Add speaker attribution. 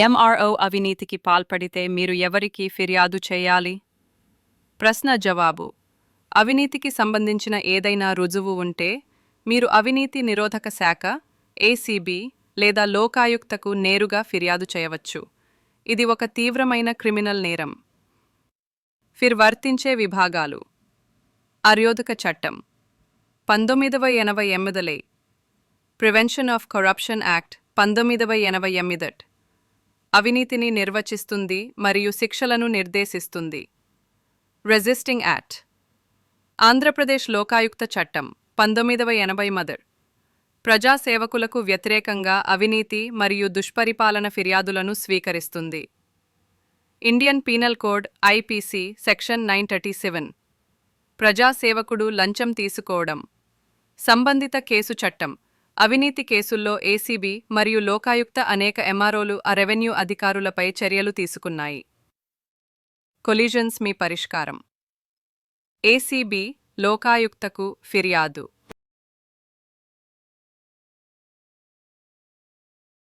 Speaker 1: MRO అవినీతికి పాల్పడితే మీరు ఎవరికి ఫిర్యాదు చేయాలి? ప్రశ్న జవాబు. అవినీతికి సంబంధించిన ఏదైనా రుజువు ఉంటే మీరు అవినీతి నిరోధక శాఖ ఏసీబీ లేదా లోకాయుక్తకు నేరుగా ఫిర్యాదు చేయవచ్చు. ఇది ఒక తీవ్రమైన క్రిమినల్ నేరం. ఫిర్ వర్తించే విభాగాలు. అర్యోధక చట్టం. పంతొమ్మిదవ ఎనభై ఎనిమిదిలే. ప్రివెన్షన్ ఆఫ్ కరప్షన్ యాక్ట్ పంతొమ్మిదవ ఎనభై ఎనిమిదట్ అవినీతిని నిర్వచిస్తుంది మరియు శిక్షలను నిర్దేశిస్తుంది. రెసిస్టింగ్ యాక్ట్ ఆంధ్రప్రదేశ్ లోకాయుక్త చట్టం పంతొమ్మిదవ ఎనభై మదర్. ప్రజాసేవకులకు వ్యతిరేకంగా అవినీతి మరియు దుష్పరిపాలన ఫిర్యాదులను స్వీకరిస్తుంది. Indian penal code IPC section nine thirty seven. ప్రజాసేవకుడు లంచం తీసుకోవడం. సంబంధిత కేసు చట్టం అవినీతి కేసుల్లో ఏసీబీ మరియు లోకాయుక్త అనేక ఎంఆర్ఓలు ఆ రెవెన్యూ అధికారులపై చర్యలు తీసుకున్నాయి. కొలిజన్స్ మీ పరిష్కారం. ఏసీబీ లోకాయుక్తకు ఫిర్యాదు.